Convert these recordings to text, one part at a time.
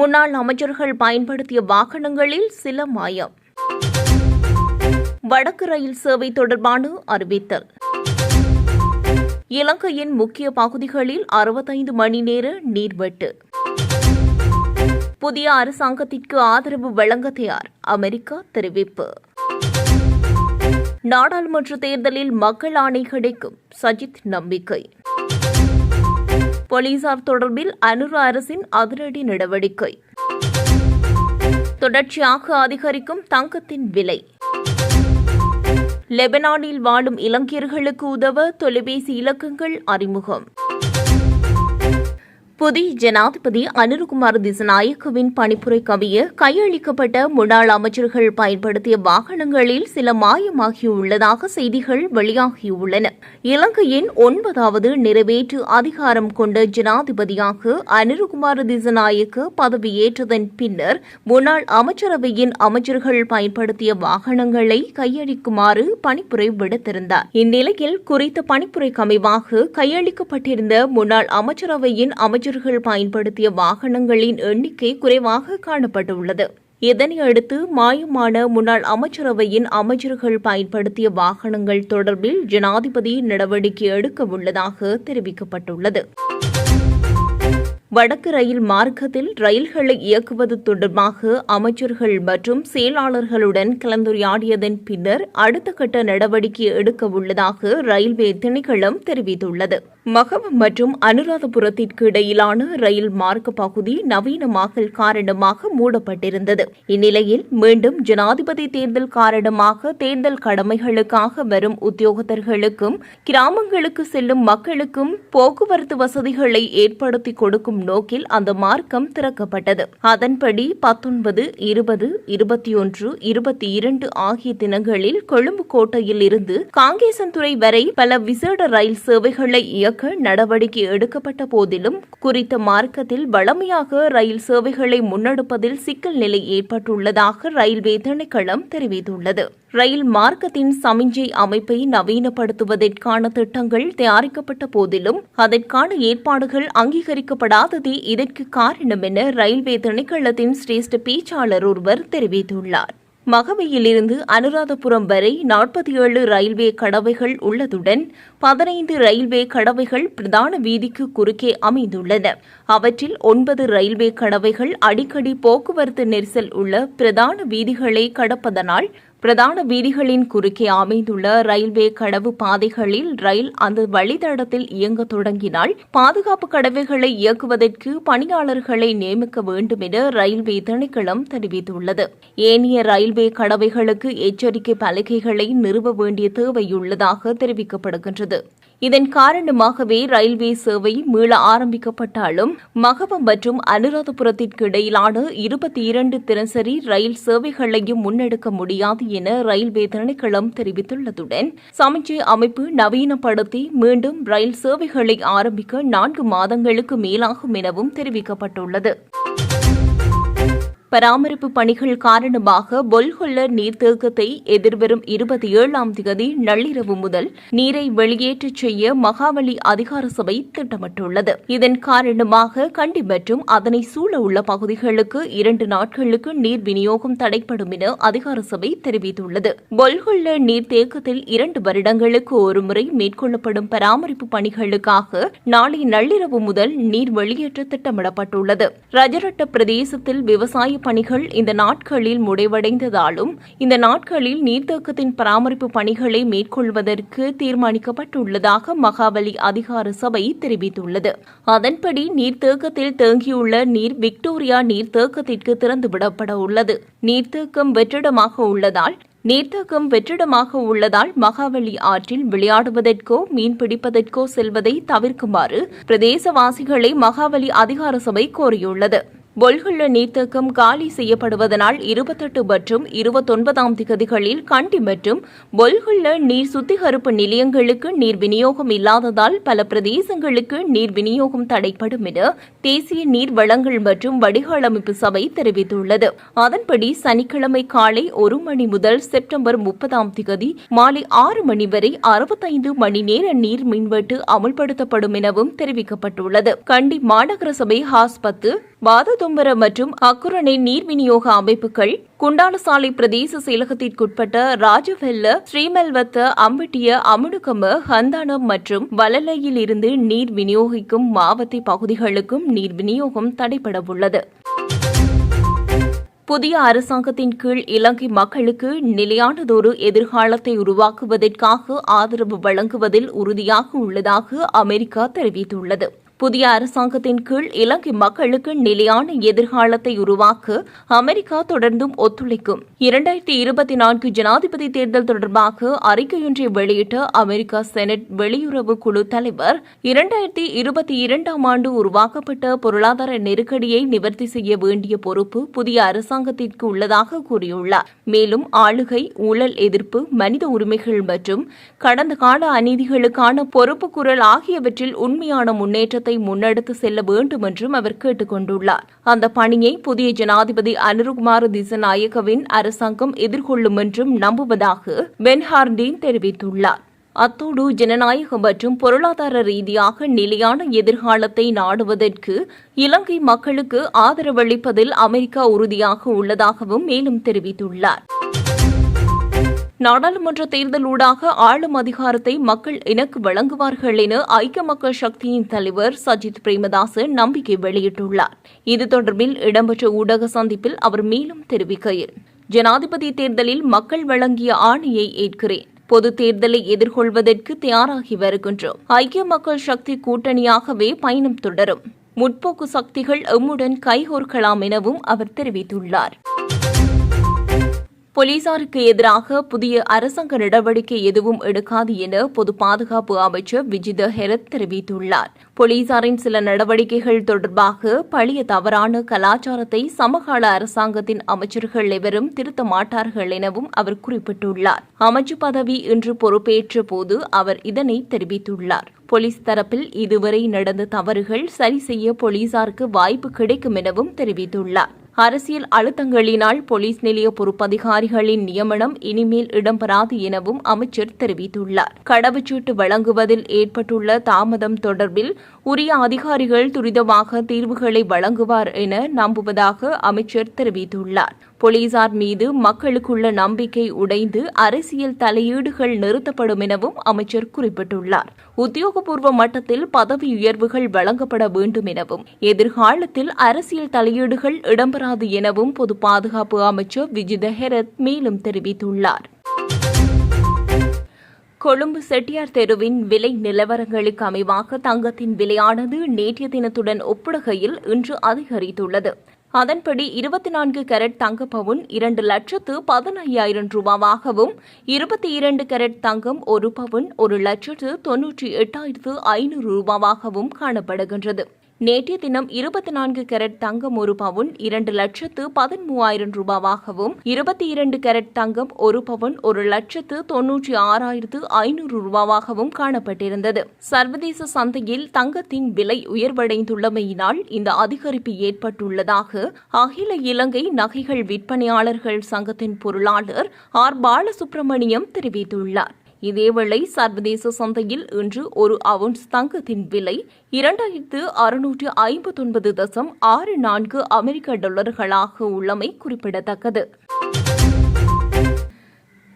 முன்னாள் அமைச்சர்கள் பயன்படுத்திய வாகனங்களில் சில மாயம். வடக்கு ரயில் சேவை தொடர்பான அறிவித்தல். இலங்கையின் முக்கிய பகுதிகளில் அறுபத்தைந்து மணி நேர நீர்வெட்டு. புதிய அரசாங்கத்திற்கு ஆதரவு வழங்க தயார் அமெரிக்கா தெரிவிப்பு. நாடாளுமன்ற தேர்தலில் மக்கள் ஆணை கிடைக்கும் சஜித் நம்பிக்கை. போலீசார் தொடர்பில் அனுர அரசின் அதிரடி நடவடிக்கை. தொடர்ச்சியாக அதிகரிக்கும் தங்கத்தின் விலை. லெபனானில் வாழும் இளைஞர்களுக்கு உதவ தொலைபேசி இலக்கங்கள் அறிமுகம். புதிய ஜனாதிபதி அனுருகுமார் திசநாயக்கவின் பணிப்புரை கவிய கையளிக்கப்பட்ட முன்னாள் அமைச்சர்கள் பயன்படுத்திய வாகனங்களில் சில மாயமாகியுள்ளதாக செய்திகள் வெளியாகியுள்ளன. இலங்கையின் ஒன்பதாவது நிறைவேற்று அதிகாரம் கொண்ட ஜனாதிபதியாக அனுருகுமார் திசநாயக்க பதவியேற்றதன் பின்னர் முன்னாள் அமைச்சரவையின் அமைச்சர்கள் பயன்படுத்திய வாகனங்களை கையளிக்குமாறு பணிப்புரை விடுத்திருந்தார். இந்நிலையில் குறித்த பணிப்புரைக்கு அமைவாக கையளிக்கப்பட்டிருந்த முன்னாள் அமைச்சரவையின் அமைச்சர் அமைச்சர்கள் பயன்படுத்திய வாகனங்களின் எண்ணிக்கை குறைவாக காணப்பட்டுள்ளது. இதனை அடுத்து மாயமான முன்னாள் அமைச்சரவையின் அமைச்சர்கள் பயன்படுத்திய வாகனங்கள் தொடர்பில் ஜனாதிபதி நடவடிக்கை எடுக்க உள்ளதாக தெரிவிக்கப்பட்டுள்ளது. வடக்கு ரயில் மார்க்கத்தில் ரயில்களை இயக்குவது தொடர்பாக அமைச்சர்கள் மற்றும் செயலாளர்களுடன் கலந்துரையாடியதன் பின்னர் அடுத்த கட்ட நடவடிக்கை எடுக்க உள்ளதாக ரயில்வே திணைக்களம் தெரிவித்துள்ளது. மகவ் மற்றும் அனுராதபுரத்திற்கு இடையிலான ரயில் மார்க்க பகுதி நவீனமாக்கல் காரணமாக மூடப்பட்டிருந்தது. இந்நிலையில் மீண்டும் ஜனாதிபதி தேர்தல் காரணமாக தேர்தல் கடமைகளுக்காக வரும் உத்தியோகத்தர்களுக்கும் கிராமங்களுக்கு செல்லும் மக்களுக்கும் போக்குவரத்து வசதிகளை ஏற்படுத்தி கொடுக்கும் நோக்கில் அந்த மார்க்கம் திறக்கப்பட்டது. அதன்படி பத்தொன்பது இருபது இருபத்தி ஒன்று இருபத்தி இரண்டு ஆகிய தினங்களில் கொழும்பு கோட்டையில் இருந்து காங்கேசன்துறை வரை பல விசேட ரயில் சேவைகளை இயக்க நடவடிக்கை எடுக்கப்பட்ட போதிலும் குறித்த மார்க்கத்தில் வளமையாக ரயில் சேவைகளை முன்னெடுப்பதில் சிக்கல் நிலை ஏற்பட்டுள்ளதாக ரயில்வே திணைக்களம் தெரிவித்துள்ளது. ரயில் மார்க்கத்தின் சமிஞ்சை அமைப்பை நவீனப்படுத்துவதற்கான திட்டங்கள் தயாரிக்கப்பட்ட போதிலும் அதற்கான ஏற்பாடுகள் அங்கீகரிக்கப்படாததே இதற்கு காரணம் என ரயில்வே திணைக்களத்தின் சிரேஷ்ட பேச்சாளர் ஒருவர் தெரிவித்துள்ளார். மகவையிலிருந்து அனுராதபுரம் வரை நாற்பத்தி ஏழு ரயில்வே கடவைகள் உள்ளதுடன் பதினைந்து ரயில்வே கடவைகள் பிரதான வீதிக்கு குறுக்கே அமைந்துள்ளன. அவற்றில் ஒன்பது ரயில்வே கடவைகள் அடிக்கடி போக்குவரத்து நெரிசல் உள்ள பிரதான வீதிகளை கடப்பதனால் பிரதான வீதிகளின் குறுக்கே அமைந்துள்ள ரயில்வே கடவு பாதைகளில் ரயில் அந்த வழித்தடத்தில் இயங்க தொடங்கினால் பாதுகாப்பு கடவைகளை இயக்குவதற்கு பணியாளர்களை நியமிக்க வேண்டும் என ரயில்வே திணைக்களம் தெரிவித்துள்ளது. ஏனைய ரயில்வே கடவைகளுக்கு எச்சரிக்கை பலகைகளை நிறுவ வேண்டிய தேவையுள்ளதாக தெரிவிக்கப்படுகின்றது. இதன் காரணமாகவே ரயில்வே சேவை மீள ஆரம்பிக்கப்பட்டாலும் மகவம் மற்றும் அனுராதபுரத்திற்கு இடையிலான இருபத்தி இரண்டு தினசரி ரயில் சேவைகளையும் முன்னெடுக்க முடியாது என ரயில்வே திணைக்களம் தெரிவித்துள்ளதுடன் சமிச்சை அமைப்பு நவீனப்படுத்தி மீண்டும் ரயில் சேவைகளை ஆரம்பிக்க நான்கு மாதங்களுக்கு மேலாகும் எனவும் தெரிவிக்கப்பட்டுள்ளது. பராமரிப்பு பணிகள் காரணமாக பொல்கொள்ள நீர்த்தேக்கத்தை எதிர்வரும் இருபத்தி ஏழாம் தேதி நள்ளிரவு முதல் நீரை வெளியேற்றச் செய்ய மகாவலி அதிகார சபை திட்டமிட்டுள்ளது. இதன் காரணமாக கண்டி மற்றும் அதனை சூழ உள்ள பகுதிகளுக்கு இரண்டு நாட்களுக்கு நீர் விநியோகம் தடைப்படும் என அதிகார சபை தெரிவித்துள்ளது. பொல்கொள்ள நீர்த்தேக்கத்தில் இரண்டு வருடங்களுக்கு ஒருமுறை மேற்கொள்ளப்படும் பராமரிப்பு பணிகளுக்காக நாளை நள்ளிரவு முதல் நீர் வெளியேற்ற திட்டமிடப்பட்டுள்ளது. ரஜரட்ட பிரதேசத்தில் விவசாய பணிகள் இந்த நாட்களில் முடிவடைந்ததாலும் இந்த நாட்களில் நீர்த்தேக்கத்தின் பராமரிப்பு பணிகளை மேற்கொள்வதற்கு தீர்மானிக்கப்பட்டுள்ளதாக மகாபலி அதிகார சபை தெரிவித்துள்ளது. அதன்படி நீர்த்தேக்கத்தில் தேங்கியுள்ள நீர் விக்டோரியா நீர்த்தேக்கத்திற்கு திறந்துவிடப்பட உள்ளது. நீர்த்தேக்கம் வெற்றிடமாக உள்ளதால் நீர்த்தேக்கம் வெற்றிடமாக உள்ளதால் மகாவலி ஆற்றில் விளையாடுவதற்கோ மீன் பிடிப்பதற்கோ செல்வதை தவிர்க்குமாறு பிரதேசவாசிகளை மகாவலி அதிகார சபை கோரியுள்ளது. பொல்குள்ள நீர்த்தேக்கம் காலி செய்யப்படுவதனால் இருபத்தெட்டு மற்றும் இருபத்தொன்பதாம் திகதிகளில் கண்டி மற்றும் பொல்குள்ள நீர் சுத்திகரிப்பு நிலையங்களுக்கு நீர் விநியோகம் இல்லாததால் பல பிரதேசங்களுக்கு நீர் விநியோகம் தடைப்படும் என தேசிய நீர் வளங்கள் மற்றும் வடிகால் அமைப்பு சபை தெரிவித்துள்ளது. அதன்படி சனிக்கிழமை காலை ஒரு மணி முதல் செப்டம்பர் முப்பதாம் திகதி மாலை ஆறு மணி வரை அறுபத்தைந்து மணி நேர நீர் மின்வெட்டு அமல்படுத்தப்படும் எனவும் தெரிவிக்கப்பட்டுள்ளது. கண்டி மாநகர சபை ஹாஸ்பத்து பாத பொத்துதும்பர மற்றும் அக்குரணை நீர் விநியோக அமைப்புகள் குண்டாலசாலை பிரதேச செயலகத்திற்குட்பட்ட ராஜவெல்ல ஸ்ரீமெல்வத்த அம்பட்டிய அமுடுகம ஹந்தானம் மற்றும் வலலையில் இருந்து நீர் விநியோகிக்கும் மாவத்தை பகுதிகளுக்கும் நீர் விநியோகம் தடைபடவுள்ளது புதிய அரசாங்கத்தின் கீழ் இலங்கை மக்களுக்கு நிலையானதொரு எதிர்காலத்தை உருவாக்குவதற்காக ஆதரவு வழங்குவதில் உறுதியாக உள்ளதாக அமெரிக்கா தெரிவித்துள்ளது. புதிய அரசாங்கத்தின் கீழ் இலங்கை மக்களுக்கு நிலையான எதிர்காலத்தை உருவாக்க அமெரிக்கா தொடர்ந்தும் ஒத்துழைக்கும். இரண்டாயிரத்தி இருபத்தி நான்கு ஜனாதிபதி தேர்தல் தொடர்பாக அறிக்கையொன்றை வெளியிட்ட அமெரிக்கா செனட் வெளியுறவு குழு தலைவர் இரண்டாயிரத்தி இருபத்தி இரண்டாம் ஆண்டு உருவாக்கப்பட்ட பொருளாதார நெருக்கடியை நிவர்த்தி செய்ய வேண்டிய பொறுப்பு புதிய அரசாங்கத்திற்கு உள்ளதாக கூறியுள்ளார். மேலும் ஆளுகை ஊழல் எதிர்ப்பு மனித உரிமைகள் மற்றும் கடந்த கால அநீதிகளுக்கான பொறுப்பு குரல் ஆகியவற்றில் உண்மையான முன்னேற்றத்தை முன்னெடுத்து செல்ல வேண்டும் என்றும் அவர் கேட்டுக் கொண்டுள்ளார் அந்த பணியை புதிய ஜனாதிபதி அனுருகுமார் திசநாயகவின் அரசாங்கம் எதிர்கொள்ளும் என்றும் நம்புவதாக பென்ஹார்டீன் தெரிவித்துள்ளார். அத்தோடு ஜனநாயகம் மற்றும் பொருளாதார ரீதியாக நிலையான எதிர்காலத்தை நாடுவதற்கு இலங்கை மக்களுக்கு ஆதரவளிப்பதில் அமெரிக்கா உறுதியாக உள்ளதாகவும் மேலும் தெரிவித்துள்ளார். நாடாளுமன்ற தேர்தல் ஊடாக ஆளும் அதிகாரத்தை மக்கள் எனக்கு வழங்குவார்கள் என ஐக்கிய மக்கள் சக்தியின் தலைவர் சஜித் பிரேமதாச நம்பிக்கை வெளியிட்டுள்ளார். இது தொடர்பில் இடம்பெற்ற ஊடக சந்திப்பில் அவர் மேலும் தெரிவிக்கையில் ஜனாதிபதி தேர்தலில் மக்கள் வழங்கிய ஆணையை ஏற்கிறேன். பொது தேர்தலை எதிர்கொள்வதற்கு தயாராகி வருகின்றோம். ஐக்கிய மக்கள் சக்தி கூட்டணியாகவே பயணம் தொடரும். முற்போக்கு சக்திகள் எம்முடன் கைகோர்க்கலாம் எனவும் அவர் தெரிவித்துள்ளார். போலீசாருக்கு எதிராக புதிய அரசாங்க நடவடிக்கை எதுவும் எடுக்காது என பொது பாதுகாப்பு அமைச்சர் விஜித ஹெரத் தெரிவித்துள்ளார். போலீசாரின் சில நடவடிக்கைகள் தொடர்பாக பழைய தவறான கலாச்சாரத்தை சமகால அரசாங்கத்தின் அமைச்சர்கள் எவரும் திருத்த மாட்டார்கள் எனவும் அவர் குறிப்பிட்டுள்ளார். அமைச்சு பதவி இன்று பொறுப்பேற்ற போது அவர் இதனை தெரிவித்துள்ளார். போலீஸ் தரப்பில் இதுவரை நடந்த தவறுகள் சரி செய்ய போலீசாருக்கு வாய்ப்பு கிடைக்கும் எனவும் தெரிவித்துள்ளார். அரசியல் அழுத்தங்களினால் போலீஸ் நிலைய பொறுப்பதிகாரிகளின் நியமனம் இனிமேல் இடம்பெறாது எனவும் அமைச்சர் தெரிவித்துள்ளார். கடவுச்சீட்டு வழங்குவதில் ஏற்பட்டுள்ள தாமதம் தொடர்பில் உரிய அதிகாரிகள் துரிதமாக தீர்வுகளை வழங்குவார் என நம்புவதாக அமைச்சர் தெரிவித்துள்ளார். போலீசார் மீது மக்களுக்குள்ள நம்பிக்கை உடைந்து அரசியல் தலையீடுகள் நிறுத்தப்படும் எனவும் அமைச்சர் குறிப்பிட்டுள்ளார். உத்தியோகபூர்வ மட்டத்தில் பதவி உயர்வுகள் வழங்கப்பட வேண்டும் எனவும் எதிர்காலத்தில் அரசியல் தலையீடுகள் இடம்பெறாது எனவும் பொது பாதுகாப்பு அமைச்சர் விஜித ஹெரத் மேலும் தெரிவித்துள்ளார். கொழும்பு செட்டியார் தெருவின் விலை நிலவரங்களுக்கு அமைவாக தங்கத்தின் விலையானது நேற்றைய தினத்துடன் ஒப்பிடுகையில் இன்று அதிகரித்துள்ளது. அதன்படி இருபத்தி நான்கு கேரட் தங்க பவுன் இரண்டு லட்சத்து பதினையாயிரம் ரூபாவாகவும் இருபத்தி இரண்டு கேரட் தங்கம் ஒரு பவுன் ஒரு லட்சத்து தொன்னூற்றி எட்டாயிரத்து ஐநூறு ரூபாவாகவும் காணப்படுகின்றது. நேற்றைய தினம் இருபத்தி நான்கு கேரட் தங்கம் ஒரு பவுன் இரண்டு லட்சத்து பதிமூவாயிரம் ரூபாவாகவும் இருபத்தி இரண்டு கேரட் தங்கம் ஒரு பவுன் ஒரு லட்சத்து தொன்னூற்றி ஆறாயிரத்து ஐநூறு ரூபாவாகவும் காணப்பட்டிருந்தது. சர்வதேச சந்தையில் தங்கத்தின் விலை உயர்வடைந்துள்ளமையினால் இந்த அதிகரிப்பு ஏற்பட்டுள்ளதாக அகில இலங்கை நகைகள் விற்பனையாளர்கள் சங்கத்தின் பொருளாளர் ஆர். பாலசுப்ரமணியம் தெரிவித்துள்ளார். இதேவேளை சர்வதேச சந்தையில் இன்று ஒரு அவுன்ஸ் தங்கத்தின் விலை இரண்டாயிரத்து அறுநூற்று ஐம்பத்தொன்பது தசம் ஆறு நான்கு அமெரிக்க டாலர்களாக உள்ளமை குறிப்பிடத்தக்கது.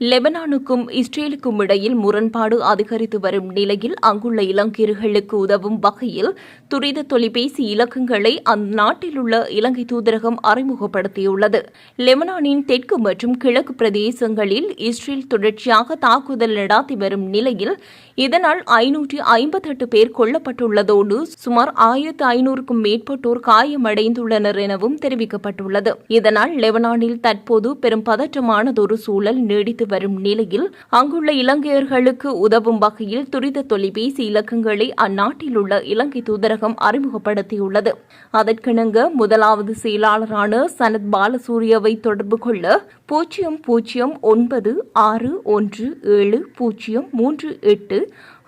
லெபனானுக்கும் இஸ்ரேலுக்கும் இடையில் முரண்பாடு அதிகரித்து வரும் நிலையில் அங்குள்ள இலங்கையர்களுக்கு உதவும் வகையில் துரித தொலைபேசி இலக்கங்களை அந்நாட்டில் உள்ள இலங்கை தூதரகம் அறிமுகப்படுத்தியுள்ளது. லெபனானின் தெற்கு மற்றும் கிழக்கு பிரதேசங்களில் இஸ்ரேல் தொடர்ச்சியாக தாக்குதல் நடாத்தி வரும் நிலையில் இதனால் ஐநூற்றி ஐம்பத்தெட்டு பேர் கொல்லப்பட்டுள்ளதோடு சுமார் ஆயிரத்து ஐநூறுக்கும் மேற்பட்டோர் காயமடைந்துள்ளனர் எனவும் தெரிவிக்கப்பட்டுள்ளது. இதனால் லெபனானில் தற்போது பெரும் பதற்றமானதொரு சூழல் நீடித்து வரும் நிலையில் அங்குள்ள இலங்கையர்களுக்கு உதவும் வகையில் துரித தொலைபேசி இலக்கங்களை அந்நாட்டில் உள்ள இலங்கை தூதரகம் அறிமுகப்படுத்தியுள்ளது. அதற்கிணங்க முதலாவது செயலாளரான சனத் பாலசூரியவை தொடர்பு கொள்ள பூஜ்ஜியம் பூஜ்ஜியம் ஒன்பது ஆறு ஒன்று ஏழு பூஜ்ஜியம் மூன்று எட்டு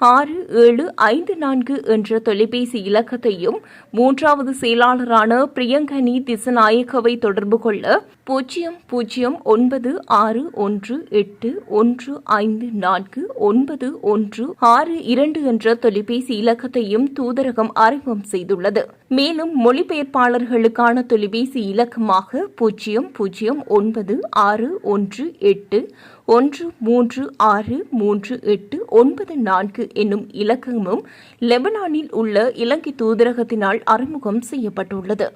ஆறு ஏழு ஐந்து நான்கு என்ற தொலைபேசி இலக்கத்தையும் மூன்றாவது செயலாளரான பிரியங்கனி திசநாயகவை தொடர்பு கொள்ள பூஜ்ஜியம் பூஜ்ஜியம் ஒன்பது ஆறு ஒன்று எட்டு ஒன்று ஐந்து நான்கு ஒன்பது ஒன்று ஆறு இரண்டு என்ற தொலைபேசி இலக்கத்தையும் தூதரகம் அறிமுகம் செய்துள்ளது. மேலும் மொழிபெயர்ப்பாளர்களுக்கான தொலைபேசி இலக்கமாக பூஜ்ஜியம் பூஜ்ஜியம் ஒன்பது ஆறு ஒன்று எட்டு ஒன்று மூன்று ஆறு மூன்று எட்டு ஒன்பது நான்கு என்னும் இலக்கமும் லெபனானில் உள்ள இலங்கை தூதரகத்தினால் அறிமுகம் செய்யப்பட்டுள்ளது.